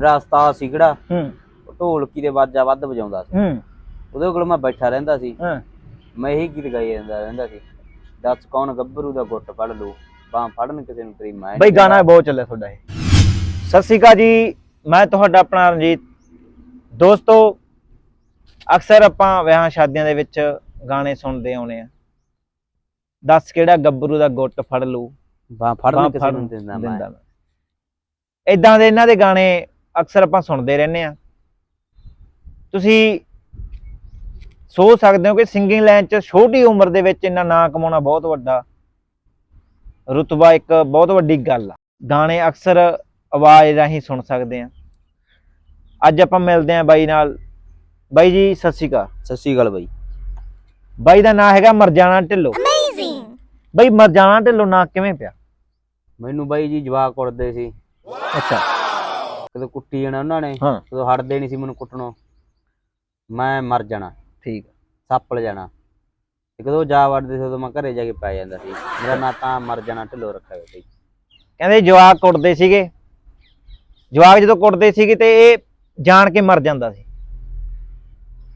ਮੇਰਾ ਉਸਤਾਦ ਸੀ ਕਿਹੜਾ? ਹੂੰ। ਉਹ ਢੋਲਕੀ ਦੇ ਵਾਜਾ ਵੱਧ ਵਜਾਉਂਦਾ ਸੀ। ਹੂੰ। ਉਹਦੇ ਕੋਲ ਮੈਂ ਬੈਠਾ ਰਹਿੰਦਾ ਸੀ। ਹਾਂ। ਮੈਂ ਇਹੀ ਗੀਤ ਗਾਈ ਜਾਂਦਾ ਰਹਿੰਦਾ ਸੀ। ਦੱਸ ਕੌਣ ਗੱਭਰੂ ਦਾ ਗੁੱਟ ਫੜ ਲੂ ਬਾਹ ਫੜਨ ਕਿਸੇ ਨੂੰ ਤੇਰੀ ਮੈਂ ਬਈ ਗਾਣਾ ਬਹੁਤ ਚੱਲਿਆ ਤੁਹਾਡਾ ਇਹ। ਸਤਿ ਸ਼੍ਰੀ ਅਕਾਲ ਜੀ ਮੈਂ ਤੁਹਾਡਾ ਆਪਣਾ ਰਣਜੀਤ। ਦੋਸਤੋ ਅਕਸਰ ਆਪਾਂ ਵਿਆਹਾਂ ਸ਼ਾਦੀਆਂ ਦੇ ਵਿੱਚ ਗਾਣੇ ਸੁਣਦੇ ਆਉਨੇ ਆ ਦੱਸ ਕਿਹੜਾ ਗੱਭਰੂ ਦਾ ਗੁੱਟ ਫੜ ਲੂ? ਬਾਹ ਫੜਨ ਕਿਸੇ ਨੂੰ ਦਿੰਦਾ ਮੈਂ। ਇਦਾਂ ਦੇ ਇਹਨਾਂ ਦੇ ਗਾਣੇ ਅਕਸਰ ਆਪਾਂ ਸੁਣਦੇ ਰਹਿੰਦੇ ਆ ਤੁਸੀਂ ਸੋਚ ਸਕਦੇ ਹੋ ਕਿ ਸਿੰਗਿੰਗ ਲਾਈਨ 'ਚ ਛੋਟੀ ਉਮਰ ਦੇ ਵਿੱਚ ਇੰਨਾ ਨਾਂ ਕਮਾਉਣਾ ਬਹੁਤ ਵੱਡਾ ਰੁਤਬਾ ਇੱਕ ਬਹੁਤ ਵੱਡੀ ਗੱਲ ਆ। ਗਾਣੇ ਅਕਸਰ ਆਵਾਜ਼ ਰਾਹੀਂ ਸੁਣ ਸਕਦੇ ਆ ਅੱਜ ਆਪਾਂ ਮਿਲਦੇ ਆ ਬਾਈ ਨਾਲ। ਬਾਈ ਜੀ ਸਤਿ ਸ਼੍ਰੀ ਅਕਾਲ। ਸਤਿ ਸ਼੍ਰੀ ਅਕਾਲ ਬਾਈ। ਬਾਈ ਦਾ ਨਾਂ ਹੈਗਾ ਮਰਜਾਣਾ ਢਿੱਲੋਂ। ਬਾਈ ਮਰਜਾਣਾ ਢਿੱਲੋਂ ਨਾਂ ਕਿਵੇਂ ਪਿਆ? ਮੈਨੂੰ ਬਾਈ ਜੀ ਜਵਾਕ ਕੁੱਟਦੇ ਸੀ। ਅੱਛਾ। ਕਦੇ ਕੁੱਟੀ ਜਾਣਾ ਉਹਨਾਂ ਨੇ ਹਾਂ। ਕਦੋਂ ਹਟਦੇ ਨਹੀਂ ਸੀ ਮੈਨੂੰ ਕੁੱਟਣੋਂ। ਮੈਂ ਮਰ ਜਾਣਾ। ਠੀਕ ਸੱਪਲ ਜਾਣਾ। ਤੇ ਕਦੋਂ ਜਾ ਵੜਦੇ ਸੀ ਉਦੋਂ ਮੈਂ ਘਰੇ ਜਾ ਕੇ ਪੈ ਜਾਂਦਾ ਸੀ। ਮੇਰਾ ਨਾਂ ਤਾਂ ਮਰ ਜਾਣਾ ਢਿੱਲੋ ਰੱਖਿਆ ਹੋਇਆ ਸੀ। ਕਹਿੰਦੇ ਜਵਾਕ ਕੁੱਟਦੇ ਸੀਗੇ। ਜਵਾਕ ਜਦੋਂ ਕੁੱਟਦੇ ਸੀਗੇ ਤੇ ਇਹ ਜਾਣ ਕੇ ਮਰ ਜਾਂਦਾ ਸੀ।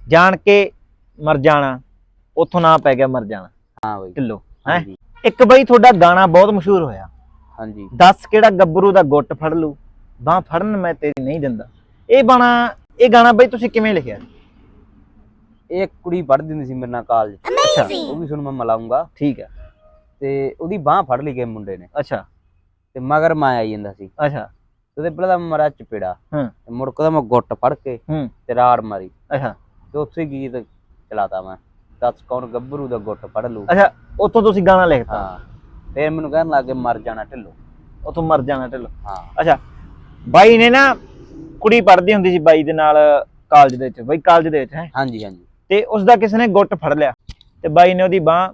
ਜਾਣ ਕੇ ਮਰ ਜਾਣਾ ਉੱਥੋਂ ਨਾਂ ਪੈ ਗਿਆ ਮਰ ਜਾਣਾ। ਹਾਂ ਬਾਈ। ਢਿੱਲੋਂ ਹੈ? ਹਾਂਜੀ। ਇੱਕ ਬਈ ਤੁਹਾਡਾ ਗਾਣਾ ਬਹੁਤ ਮਸ਼ਹੂਰ ਹੋਇਆ। ਹਾਂਜੀ। ਦੱਸ ਕਿਹੜਾ ਗੱਭਰੂ ਦਾ ਗੁੱਟ ਫੜ ਲੂ ਬਾਹ ਫੜਨ ਮੈਂ ਤੇਰੀ ਨਹੀਂ ਦਿੰਦਾ। ਇਹ ਬਾਣਾ ਇਹ ਗਾਣਾ ਬਈ ਤੁਸੀਂ ਕਿਵੇਂ ਲਿਖਿਆ? ਇਹ ਕੁੜੀ ਪੜ੍ਹਦੀ ਹੁੰਦੀ ਸੀ ਮੇਰੇ ਨਾਲ ਕਾਲਜ ਅੱਛਾ ਉਹ ਵੀ ਤੁਹਾਨੂੰ ਮੈਂ ਮਿਲਾਉਂਗਾ। ਠੀਕ ਹੈ ਤੇ ਉਹਦੀ ਬਾਹ ਫੜ ਲਈ ਗਏ ਮੁੰਡੇ ਨੇ। ਅੱਛਾ। ਤੇ ਮਗਰ ਮੈਂ ਆਈ ਜਾਂਦਾ ਸੀ। ਅੱਛਾ। ਤੇ ਉਹਦੇ ਪਹਿਲਾਂ ਤਾਂ ਮਰਾ ਚਪੇੜਾ। ਹਾਂ। ਤੇ ਮੁੜ ਕੇ ਤਾਂ ਮੈਂ ਗੁੱਟ ਫੜ ਕੇ ਹੂੰ। ਤੇ ਰਾੜ ਮਾਰੀ। ਅੱਛਾ। ਤੇ ਉੱਥੇ ਗੀਤ ਚਲਾਤਾ ਮੈਂ। ਦੱਸ ਕੌਣ ਗੱਭਰੂ ਦਾ ਗੁੱਟ ਫੜ ਲੂ। ਅੱਛਾ ਉੱਥੋਂ ਤੁਸੀਂ ਗਾਣਾ ਲਿਖਤਾ। ਹਾਂ। ਫੇਰ ਮੈਨੂੰ ਕਹਿਣ ਲੱਗੇ ਮਰ ਜਾਣਾ ਢਿੱਲੋ। ਉੱਥੋਂ ਮਰ ਜਾਣਾ ਢਿੱਲੋਂ। ਹਾਂ। ਅੱਛਾ ਬਾਈ ਨੇ ਨਾ ਕੁੜੀ ਪੜ੍ਹਦੀ ਹੁੰਦੀ ਸੀ ਬਾਈ ਦੇ ਨਾਲ ਕਾਲਜ ਦੇ ਵਿੱਚ ਬਾਈ ਕਾਲਜ ਦੇ ਵਿੱਚ ਹੈ। ਹਾਂਜੀ ਹਾਂਜੀ। ਤੇ ਉਸ ਦਾ ਕਿਸੇ ਨੇ ਗੁੱਟ ਫੜ ਲਿਆ ਤੇ ਬਾਈ ਨੇ ਉਹਦੀ ਬਾਹ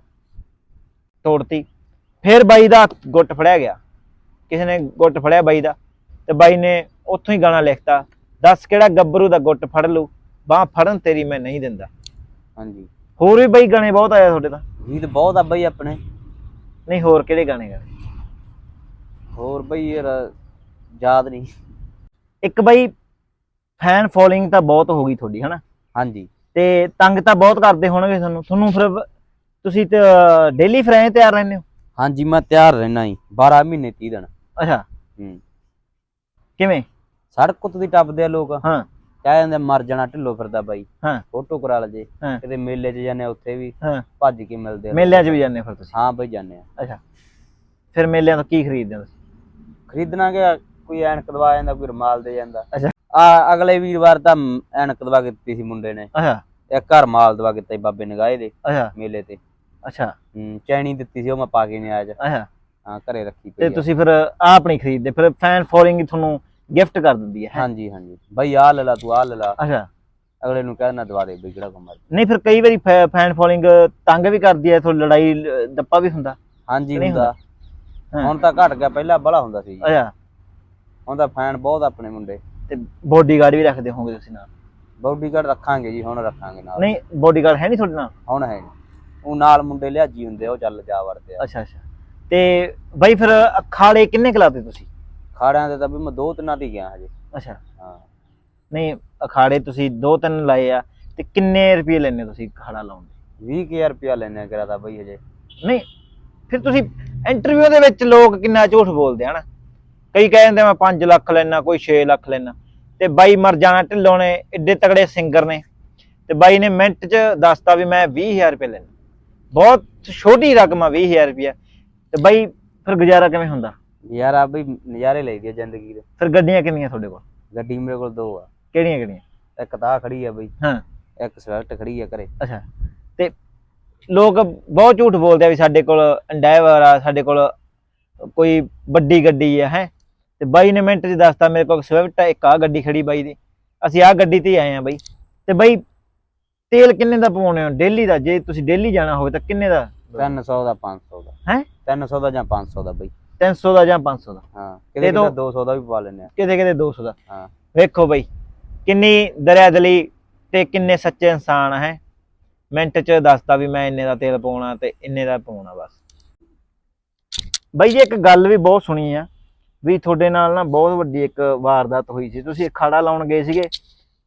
ਤੋੜਤੀ। ਫਿਰ ਬਾਈ ਦਾ ਗੁੱਟ ਫੜਿਆ ਗਿਆ। ਕਿਸੇ ਨੇ ਗੁੱਟ ਫੜਿਆ ਬਾਈ ਦਾ ਤੇ ਬਾਈ ਨੇ ਉੱਥੋਂ ਹੀ ਗਾਣਾ ਲਿਖਤਾ ਦੱਸ ਕਿਹੜਾ ਗੱਭਰੂ ਦਾ ਗੁੱਟ ਫੜ ਲੂ ਬਾਹ ਫੜਨ ਤੇਰੀ ਮੈਂ ਨਹੀਂ ਦਿੰਦਾ। ਹਾਂਜੀ। ਹੋਰ ਵੀ ਬਾਈ ਗਾਣੇ ਬਹੁਤ ਆਏ ਤੁਹਾਡੇ ਤਾਂ। ਗੀਤ ਬਹੁਤ ਆ ਬਈ ਆਪਣੇ। ਨਹੀਂ ਹੋਰ ਕਿਹੜੇ ਗਾਣੇ ਗਾ ਹੋਰ ਬਈ ਯਾਰ ਯਾਦ ਨਹੀਂ। ਇੱਕ ਬਾਈ ਫੈਨ ਫੋਲੋਇੰਗ ਤਾਂ ਬਹੁਤ ਹੋ ਗਈ ਤੁਹਾਡੀ ਹਨਾ? ਹਾਂਜੀ। ਤੇ ਤੰਗ ਤਾਂ ਬਹੁਤ ਕਰਦੇ ਹੋਣਗੇ ਤੁਹਾਨੂੰ। ਤੁਹਾਨੂੰ ਫਿਰ ਤੁਸੀਂ ਤੇ ਡੇਲੀ ਫਰਾਈ ਤਿਆਰ ਰਹਿੰਦੇ ਹੋ? ਹਾਂਜੀ ਮੈਂ ਤਿਆਰ ਰਹਿਣਾ ਜੀ 12 ਮਹੀਨੇ 30 ਦਿਨ। ਅੱਛਾ। ਹੂੰ। ਕਿਵੇਂ? ਸੜਕ ਉੱਤੇ ਦੀ ਟੱਪਦੇ ਆ ਲੋਕ। ਹਾਂ। ਕਹਿ ਜਾਂਦੇ ਮਰ ਜਾਣਾ ਢਿੱਲੋ ਫਿਰਦਾ ਬਾਈ। ਹਾਂ। ਫੋਟੋ ਕਰਾ ਲਜੇ ਹਾਂ। ਕਿਤੇ ਮੇਲੇ 'ਚ ਜਾਂਦੇ ਉੱਥੇ ਵੀ ਹਾਂ। ਭੱਜ ਕੇ ਮਿਲਦੇ ਆ। ਮੇਲਿਆਂ 'ਚ ਵੀ ਜਾਂਦੇ ਹੋ ਫਿਰ ਤੁਸੀਂ? ਹਾਂ ਬਈ ਜਾਂਦੇ ਆ। ਅੱਛਾ। ਫਿਰ ਮੇਲਿਆਂ ਤੋਂ ਕੀ ਖਰੀਦਦੇ ਹੋ ਤੁਸੀਂ? ਖਰੀਦਣਾ ਕਿ ਕੋਈ ਐਨਕ ਦਵਾ ਜਾਂਦਾ ਕੋਈ ਰਮਾਲ ਦੇ ਜਾਂਦਾ। ਅੱਛਾ। ਆ ਅਗਲੇ ਵੀਰਵਾਰ ਤਾਂ ਐਨਕ ਦਵਾ ਕੇ ਦਿੱਤੀ ਸੀ ਮੁੰਡੇ ਨੇ। ਅੱਛਾ। ਇੱਕ ਘਰ ਮਾਲ ਦਵਾ ਕੇ ਦਿੱਤਾ ਸੀ ਬਾਬੇ ਨਗਾਏ ਦੇ ਅੱਛਾ। ਮੇਲੇ ਤੇ। ਅੱਛਾ। ਹੂੰ ਚੈਣੀ ਦਿੱਤੀ ਸੀ ਉਹ ਮੈਂ ਪਾ ਕੇ ਨਹੀਂ ਆਇਆ ਅੱਜ। ਅੱਛਾ। ਹਾਂ ਘਰੇ ਰੱਖੀ ਤੇ ਆ। ਤੁਸੀਂ ਫਿਰ ਆ ਆਪਣੀ ਖਰੀਦਦੇ ਫਿਰ ਫੈਨ ਫੋਲੋਇੰਗ ਤੁਹਾਨੂੰ ਗਿਫਟ ਕਰ ਦਿੰਦੀ ਹੈ। ਹੈਂ? ਹਾਂਜੀ ਹਾਂਜੀ। ਬਈ ਆ ਲੈ ਲਾ ਤੂੰ ਆ ਲੈ ਲਾ। ਅੱਛਾ। ਅਗਲੇ ਨੂੰ ਕਹਿਣਾ ਦਵਾ ਦੇ ਬਈ ਜਿਹੜਾ ਕਮਰ ਨਹੀਂ ਫਿਰ ਕਈ ਵਾਰੀ ਫੈਨ ਫੋਲੋਇੰਗ ਤੰਗ ਵੀ ਕਰਦੀ ਹੈ ਥੋੜੀ ਲੜਾਈ ਲ- ਦੱਪਾ ਵੀ ਹੁੰਦਾ। ਹਾਂਜੀ ਨਹੀਂ ਹੁੰਦਾ। ਹੁਣ ਤਾਂ ਘਟ ਗਿਆ ਪਹਿਲਾਂ ਬੜਾ ਹੁੰਦਾ ਸੀ ਜੀ। ਅੱਛਾ। ਤਾਂ ਫੈਨ ਬਹੁਤ ਆਪਣੇ ਮੁੰਡੇ। ਤੇ ਬੋਡੀਗਾਰਡ ਵੀ ਰੱਖਦੇ ਹੋਵੋਗੇ ਤੁਸੀਂ ਨਾਲ? ਬਾਡੀਗਾਰਡ ਰੱਖਾਂਗੇ ਜੀ ਹੁਣ ਰੱਖਾਂਗੇ ਨਾਲ। ਨਹੀਂ ਬੋਡੀਗਾਰਡ ਹੈ ਨਹੀਂ ਤੁਹਾਡੇ ਨਾਲ? ਹੁਣ ਹੈ ਨੀ। ਉਹ ਨਾਲ ਮੁੰਡੇ ਲਿਆਜੀ ਹੁੰਦੇ ਆ, ਉਹ ਚੱਲ ਜਾ ਵੜਦੇ ਆ। ਅੱਛਾ ਅੱਛਾ। ਤੇ ਬਾਈ ਫਿਰ ਅਖਾੜੇ ਕਿੰਨੇ ਕਲਾਤੇ ਤੁਸੀਂ? ਖਾੜਿਆਂ ਦੇ ਤਾਂ ਵੀ ਮੈਂ ਦੋ ਤਿੰਨਾਂ ਦੀ ਗਿਆ ਹਜੇ। ਅੱਛਾ। ਹਾਂ। ਨਹੀਂ ਅਖਾੜੇ ਤੁਸੀਂ ਦੋ ਤਿੰਨ ਲਾਏ ਆ ਤੇ ਕਿੰਨੇ ਰੁਪਏ ਲੈਣੇ ਤੁਸੀਂ ਅਖਾੜਾ ਲਾਉਣ ਦੇ? 20000 ਰੁਪਿਆ ਲੈਣੇ ਕਰਾ ਤਾਂ ਬਈ ਹਜੇ। ਨਹੀਂ ਫਿਰ ਤੁਸੀਂ ਇੰਟਰਵਿਊ ਦੇ ਵਿੱਚ ਲੋਕ ਕਿੰਨਾ ਝੂਠ ਬੋਲਦੇ ਹਨ? ਕਈ ਕਹਿੰਦੇ ਮੈਂ 5 ਲੱਖ ਲੈਣਾ ਕੋਈ 6 ਲੱਖ ਲੈਣਾ ਤੇ ਬਾਈ ਮਰ ਜਾਣਾ ਢਿੱਲੋਂ ਨੇ ਏਡੇ ਤਗੜੇ ਸਿੰਗਰ ਨੇ। ਤੇ ਬਾਈ ਨੇ ਮਿੰਟ 'ਚ ਦੱਸਤਾ ਵੀ ਮੈਂ 20000 ਰੁਪਏ ਲੈਣਾ ਬਹੁਤ ਛੋਟੀ ਰਕਮ ਆ 20000 ਰੁਪਏ ਤੇ ਬਾਈ ਫਿਰ ਗੁਜ਼ਾਰਾ ਕਿਵੇਂ ਹੁੰਦਾ? ਯਾਰ ਆ ਬਈ ਨਜ਼ਾਰੇ ਲਈਦੇ ਆ ਜ਼ਿੰਦਗੀ ਦੇ। ਫਿਰ ਗੱਡੀਆਂ ਕਿੰਨੀਆਂ ਤੁਹਾਡੇ ਕੋਲ? ਗੱਡੀ ਮੇਰੇ ਕੋਲ ਦੋ ਆ। ਕਿਹੜੀਆਂ ਕਿਹੜੀਆਂ? ਇੱਕ ਤਾਂ ਖੜੀ ਆ ਬਈ। ਹਾਂ। ਇੱਕ ਸਵਿਫਟ ਖੜੀ ਆ ਘਰੇ। ਅੱਛਾ। ਤੇ ਲੋਕ ਬਹੁਤ ਝੂਠ ਬੋਲਦੇ ਆ ਵੀ ਸਾਡੇ ਕੋਲ ਐਂਡੈਵਰ ਆ ਸਾਡੇ ਕੋਲ ਕੋਈ ਵੱਡੀ ਗੱਡੀ ਆ ਹੈ? ਤੇ ਬਾਈ ਨੇ ਮਿੰਟ 'ਚ ਦੱਸਤਾ ਮੇਰੇ ਕੋਲ ਸਵਿਫਟ ਆ ਇੱਕ ਆ ਗੱਡੀ ਖੜੀ ਬਾਈ ਦੀ। ਅਸੀਂ ਆ ਗੱਡੀ ਤੇ ਆਏ ਆ ਬਾਈ। ਤੇ ਬਾਈ ਤੇਲ ਕਿੰਨੇ ਦਾ ਪਵਾਉਣੇ ਹੋ? ਡੇਲੀ ਦਾ? ਜੇ ਤੁਸੀਂ ਡੇਲੀ ਜਾਣਾ ਹੋਵੇ ਤਾਂ ਕਿੰਨੇ ਦਾ? 300 ਦਾ 500 ਦਾ। ਹੈ? 300 ਦਾ ਜਾਂ 500 ਦਾ ਬਈ? 300 ਦਾ ਜਾਂ 500 ਦਾ? ਹਾਂ ਕਿਤੇ ਕਿਤੇ 200 ਦਾ ਵੀ ਪਵਾ ਲੈਨੇ ਆ ਕਿਤੇ ਕਿਤੇ 200 ਦਾ। ਹਾਂ। ਵੇਖੋ ਬਾਈ ਕਿੰਨੀ ਦਰਿਆਦਲੀ ਤੇ ਕਿੰਨੇ ਸੱਚੇ ਇਨਸਾਨ ਹੈ। ਮਿੰਟ 'ਚ ਦੱਸਦਾ ਵੀ ਮੈਂ ਇੰਨੇ ਦਾ ਤੇਲ ਪਾਉਣਾ ਤੇ ਇੰਨੇ ਦਾ ਪਾਉਣਾ ਬਸ। ਬਾਈ ਜੀ ਇੱਕ ਗੱਲ ਵੀ ਬਹੁਤ ਸੁਣੀ ਆ। ਵੀ ਤੁਹਾਡੇ ਨਾਲ ਨਾ ਬਹੁਤ ਵੱਡੀ ਇੱਕ ਵਾਰਦਾਤ ਹੋਈ ਸੀ। ਤੁਸੀਂ ਅਖਾੜਾ ਲਾਉਣ ਗਏ ਸੀਗੇ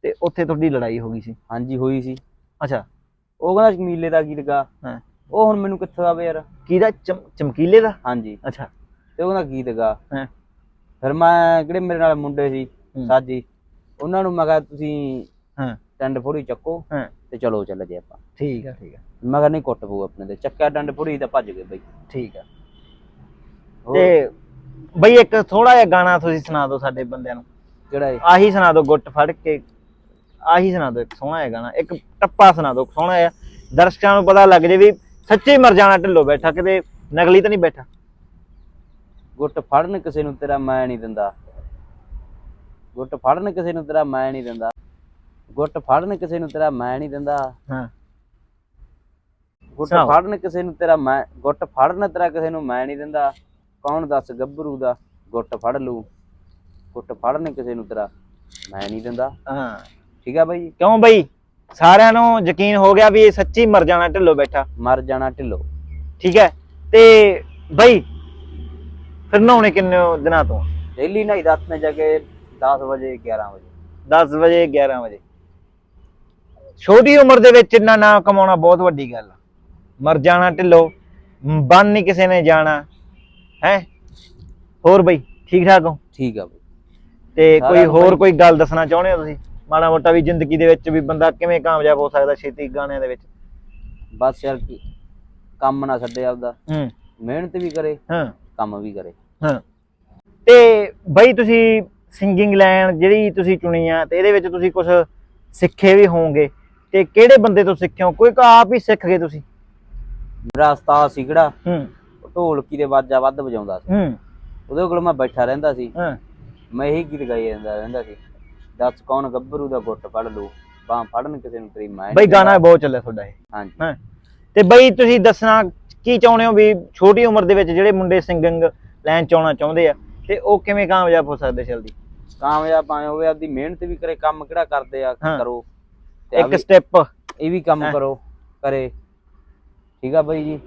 ਤੇ ਉੱਥੇ ਤੁਹਾਡੀ ਲੜਾਈ ਹੋ ਗਈ ਸੀ। ਹਾਂਜੀ ਹੋਈ ਸੀ। ਅੱਛਾ। ਉਹ ਕਹਿੰਦਾ ਮੀਲੇ ਦਾ ਕੀ ਲਗਾ? ਹਾਂ। ਉਹ ਹੁਣ ਮੈਨੂੰ ਕਿੱਥੋਂ ਆਵੇ ਯਾਰ? ਕਿਹਦਾ? ਚਮ- ਚਮਕੀਲੇ ਦਾ? ਹਾਂਜੀ। ਅੱਛਾ। ਤੇ ਉਹ ਕਹਿੰਦਾ ਕੀ ਲਗਾ? ਹਾਂ। ਫਿਰ ਮੈਂ ਕਿਹੜੇ ਮੇਰੇ ਨਾਲ ਮੁੰਡੇ ਸੀ। ਸਾਜੀ। ਉਹਨਾਂ ਨੂੰ ਮੈਂ ਕਿਹਾ ਤੁਸੀਂ ਹਾਂ। ਡੰਡ ਫੋੜੀ ਚੱਕੋ ਹਾਂ। ਤੇ ਚਲੋ ਚੱਲ ਜੇ ਆਪਾਂ। ਠੀਕ ਆ ਠੀਕ ਆ। ਮੈਂ ਕਿਹਾ ਨਹੀਂ ਕੁੱਟ ਪਊ ਆਪਣੇ ਤੇ। ਚੱਕਿਆ ਡੰਡ ਫੋੜੀ ਤਾਂ ਭੱਜ ਗਏ ਬਈ। ਠੀਕ ਆ। ਤੇ ਬਈ ਇੱਕ ਥੋੜਾ ਜਿਹਾ ਗਾਣਾ ਤੁਸੀਂ ਸੁਣਾ ਦਿਓ ਸਾਡੇ ਬੰਦਿਆਂ ਨੂੰ। ਕਿਹੜਾ ਏ ਆਹੀ ਸੁਣਾ ਦਿਓ ਗੁੱਟ ਫੜ ਕੇ। ਆਹੀ ਸੁਣਾ ਦਿਓ ਇੱਕ ਸੋਹਣਾ ਜਿਹਾ ਗਾਣਾ ਇੱਕ ਟੱਪਾ ਸੁਣਾ ਦਿਓ ਸੋਹਣਾ ਜਿਹਾ। ਦਰਸ਼ਕਾਂ ਨੂੰ ਪਤਾ ਲੱਗ ਜੇ ਵੀ ਸੱਚੀ ਮਰ ਜਾਣਾ ਢਿੱਲੋ ਬੈਠਾ ਕਿਤੇ ਨਕਲੀ ਤਾਂ ਨਹੀਂ ਬੈਠਾ। ਗੁੱਟ ਫੜਨ ਕਿਸੇ ਨੂੰ ਤੇਰਾ ਮੈਂ ਨਹੀਂ ਦਿੰਦਾ। ਗੁੱਟ ਫੜਨ ਕਿਸੇ ਨੂੰ ਤੇਰਾ ਮੈਂ ਨਹੀਂ ਦਿੰਦਾ। ਗੁੱਟ ਫੜਨ ਕਿਸੇ ਨੂੰ ਤੇਰਾ ਮੈਂ ਨਹੀਂ ਦਿੰਦਾ। ਹਾਂ। ਗੁੱਟ ਸੁਣਾਓ। ਫੜਨ ਕਿਸੇ ਨੂੰ ਤੇਰਾ ਮੈਂ ਗੁੱਟ ਫੜਨ ਤੇਰਾ ਕਿਸੇ ਨੂੰ ਮੈਂ ਨਹੀਂ ਦਿੰਦਾ। ਕੌਣ ਦੱਸ ਗੱਭਰੂ ਦਾ? ਗੁੱਟ ਫੜ ਲੂ ਗੁੱਟ ਫੜਨ ਕਿਸੇ ਨੂੰ ਤੇਰਾ? ਮੈਂ ਨਹੀਂ ਦਿੰਦਾ। ਹਾਂ। ਠੀਕ ਆ ਬਾਈ ਕਿਉਂ ਬਈ? ਸਾਰਿਆਂ ਨੂੰ ਯਕੀਨ ਹੋ ਗਿਆ ਵੀ ਇਹ ਸੱਚੀ ਮਰ ਜਾਣਾ ਢਿੱਲੋ ਬੈਠਾ। ਮਰ ਜਾਣਾ ਢਿੱਲੋ। ਠੀਕ ਹੈ। ਤੇ ਬਈ ਫਿਰ ਨਹਾਉਣੇ ਕਿੰਨੇ ਦਿਨਾਂ ਤੋਂ? ਡੇਲੀ ਨਹੀਂ ਰਾਤ ਨੇ ਜਾ ਕੇ 10 ਵਜੇ 11 ਵਜੇ। 10 ਵਜੇ 11 ਵਜੇ। ਛੋਟੀ ਉਮਰ ਦੇ ਵਿੱਚ ਇੰਨਾ ਨਾਮ ਕਮਾਉਣਾ ਬਹੁਤ ਵੱਡੀ ਗੱਲ ਆ। ਮਰ ਜਾਣਾ ਢਿੱਲੋ। ਬੰਨ ਨਹੀਂ ਕਿਸੇ ਨੇ ਜਾਣਾ। ਹੈ? ਹੋਰ ਬਈ ਠੀਕ ਠਾਕ ਹੋ? ਠੀਕ ਆ ਬਾਈ। ਤੇ ਕੋਈ ਹੋਰ ਕੋਈ ਗੱਲ ਦੱਸਣਾ ਚਾਹੁੰਦੇ ਹੋ ਤੁਸੀਂ? ਮਾੜਾ ਮੋਟਾ ਵੀ ਜ਼ਿੰਦਗੀ ਦੇ ਵਿੱਚ ਵੀ ਬੰਦਾ ਕਿਵੇਂ ਕਾਮਯਾਬ ਹੋ ਸਕਦਾ ਛੇਤੀ ਗਾਣਿਆਂ ਦੇ ਵਿੱਚ? ਬਸ ਯਾਰ ਕੀ- ਕੰਮ ਨਾ ਛੱਡੇ ਆਪਦਾ। ਹੂੰ। ਮਿਹਨਤ ਵੀ ਕਰੇ ਹਾਂ। ਕੰਮ ਵੀ ਕਰੇ। ਹਾਂ। ਤੇ ਬਈ ਤੁਸੀਂ ਸਿੰਗਿੰਗ ਲਾਈਨ ਜਿਹੜੀ ਤੁਸੀਂ ਚੁਣੀ ਆ ਤੇ ਇਹਦੇ ਵਿੱਚ ਤੁਸੀਂ ਕੁਝ ਸਿੱਖੇ ਵੀ ਹੋਵੋਗੇ। ਤੇ ਕਿਹੜੇ ਬੰਦੇ ਤੋਂ ਸਿੱਖਿਓ ਕੋਈ ਆਪ ਹੀ ਸਿੱਖ ਗਏ ਤੁਸੀਂ? ਮੇਰਾ ਉਸਤਾਦ ਸੀ ਕਿਹੜਾ ਹੂੰ। ਢੋਲਕੀ ਦੇ ਵਾਜਾ ਵੱਧ ਵਜਾਉਂਦਾ ਸੀ। ਹੂੰ। ਉਹਦੇ ਕੋਲ ਮੈਂ ਬੈਠਾ ਰਹਿੰਦਾ ਸੀ। ਹਾਂ। ਮੈਂ ਇਹੀ ਗੀਤ ਗਾਈ ਜਾਂਦਾ ਰਹਿੰਦਾ ਸੀ। ਦੱਸ ਕੌਣ ਗੱਭਰੂ ਦਾ ਗੁੱਟ ਫੜ ਲੂ ਬਾਹ ਫੜਨ ਕਿਸੇ ਨੂੰ ਤੇਰੀ ਮੈਂ ਬਈ ਗਾਣਾ। ਬਹੁਤ ਚੱਲਿਆ ਤੁਹਾਡਾ ਇਹ। ਹਾਂਜੀ। ਹਾਂ। ਤੇ ਬਈ ਤੁਸੀਂ ਦੱਸਣਾ ਕੀ ਚਾਹੁੰਦੇ ਹੋ ਵੀ ਛੋਟੀ ਉਮਰ ਦੇ ਵਿੱਚ ਜਿਹੜੇ ਮੁੰਡੇ ਸਿੰਗਿੰਗ ਲਾਈਨ ਚ ਆਉਣਾ ਚਾਹੁੰਦੇ ਆ ਤੇ ਉਹ ਕਿਵੇਂ ਕਾਮਯਾਬ ਹੋ ਸਕਦੇ ਜਲਦੀ? ਕਾਮਯਾਬ ਆਏ ਹੋਵੇ ਆਪਦੀ ਮਿਹਨਤ ਵੀ ਕਰੇ ਕੰਮ ਕਿਹੜਾ ਕਰਦੇ ਆ ਹਾਂ। ਕਰੋ। ਤੇ ਆਹ ਇੱਕ ਵੀ- ਸਟੈਪ ਇਹ ਵੀ ਕੰਮ। ਕਰੋ ਕਰੇ। ਠੀਕ ਆ ਬਾਈ ਜੀ?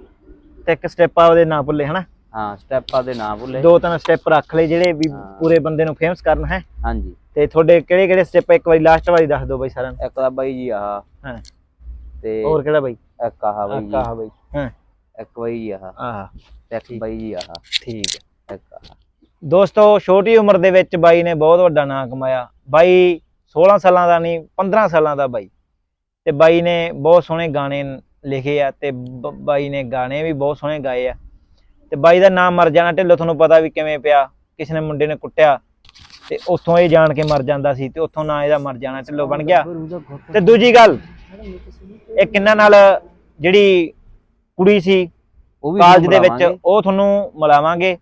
ਤੇ ਇੱਕ ਸਟੈਪ ਆਪਦੇ ਨਾ ਭੁੱਲੇ ਹਨਾ? ਹਾਂ ਸਟੈਪਾਂ ਦੇ ਨਾਂ ਭੁੱਲੇ। ਦੋ ਤਿੰਨ ਸਟੈਪ ਰੱਖ ਲਏ ਜਿਹੜੇ ਵੀ। ਪੂਰੇ ਬੰਦੇ ਨੂੰ ਫੇਮਸ ਕਰਨ ਹੈ? ਹਾਂਜੀ। ਤੇ ਤੁਹਾਡੇ ਕਿਹੜੇ ਕਿਹੜੇ ਸਟੈਪ ਇੱਕ ਵਾਰੀ ਲਾਸਟ ਵਾਰੀ ਦੱਸ ਦਿਓ ਬਈ ਸਾਰਿਆਂ ਨੂੰ। ਇੱਕ ਤਾਂ ਬਾਈ ਜੀ ਆਹ। ਹਾਂ। ਤੇ ਹੋਰ ਕਿਹੜਾ ਬਈ? ਇੱਕ ਆਹ ਬਾਈ ਜੀ। ਆਹ ਬਈ। ਹਾਂ। ਇੱਕ ਬਾਈ ਆਹ। ਆਹ। ਤੇ ਇੱਕ ਬਾਈ ਜੀ ਆਹ। ਠੀਕ ਹੈ। ਇੱਕ ਆਹ। ਦੋਸਤੋ ਛੋਟੀ ਉਮਰ ਦੇ ਵਿੱਚ ਬਾਈ ਨੇ ਬਹੁਤ ਵੱਡਾ ਨਾਮ ਕਮਾਇਆ। ਬਾਈ 16 ਸਾਲਾਂ ਦਾ ਨਹੀਂ 15 ਸਾਲਾਂ ਦਾ ਬਾਈ। ਤੇ ਬਾਈ ਨੇ ਬਹੁਤ ਸੋਹਣੇ ਗਾਣੇ ਲਿਖੇ ਆ ਤੇ ਬਾਈ ਨੇ ਗਾਣੇ ਵੀ ਬਹੁਤ ਸੋਹਣੇ ਗਾਏ ਆ। ਤੇ ਬਾਈ ਦਾ ਨਾਮ ਮਰ ਜਾਣਾ ਢਿੱਲੋਂ ਤੁਹਾਨੂੰ ਪਤਾ ਵੀ ਕਿਵੇਂ ਪਿਆ। ਕਿਸੇ ਨੇ ਮੁੰਡੇ ਨੇ ਕੁੱਟਿਆ ਤੇ ਉੱਥੋਂ ਇਹ ਜਾਣ ਕੇ ਮਰ ਜਾਂਦਾ ਸੀ ਤੇ ਉੱਥੋਂ ਨਾਂ ਇਹਦਾ ਮਰ ਜਾਣਾ ਢਿੱਲੋਂ ਬਣ ਗਿਆ। ਤੇ ਦੂਜੀ ਗੱਲ ਇਹ ਕਿੰਨਾ ਨਾਲ ਜਿਹੜੀ ਕੁੜੀ ਸੀ ਉਹ ਵੀ ਕਾਲਜ ਦੇ ਵਿੱਚ। ਉਹ ਤੁਹਾਨੂੰ ਮਿਲਾਵਾਂਗੇ।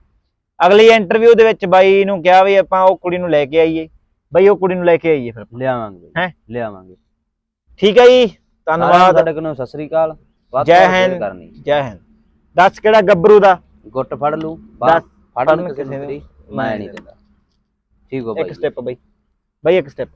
ਅਗਲੀ ਇੰਟਰਵਿਊ ਦੇ ਵਿੱਚ ਬਾਈ ਨੂੰ ਕਿਹਾ ਵੀ ਆਪਾਂ ਉਹ ਕੁੜੀ ਨੂੰ ਲੈ ਕੇ ਆਈਏ। ਬਾਈ ਉਹ ਕੁੜੀ ਨੂੰ ਲੈ ਕੇ ਆਈਏ ਫਿਰ ਲਿਆਵਾਂਗੇ ਹੈਂ? ਲਿਆਵਾਂਗੇ। ਠੀਕ ਹੈ ਜੀ। ਧੰਨਵਾਦ। ਤੁਹਾਡੇ ਕੋਲੋਂ ਸਤਿ ਸ੍ਰੀ ਅਕਾਲ। ਵੱਧ ਜੈ ਤੋਂ ਵੱਧ share ਹਿੰਦ ਕਰਨੀ। ਜੈ ਹਿੰਦ। ਦੱਸ ਕਿਹੜਾ ਗੱਭਰੂ ਦਾ? ਗੁੱਟ ਫੜ ਲੂ ਦੱਸ, ਬਾਹ ਫੜਨ ਕਿਸੇ ਨੂੰ ਕਿਸੇ ਨੂੰ। ਤੇਰੀ ਮੈਂ ਨਹੀਂ ਦਿੰਦਾ। ਠੀਕ ਹੋ ਇੱਕ ਸਟੈਪ ਬਾਈ। ਬਾਈ ਇੱਕ ਸਟੈਪ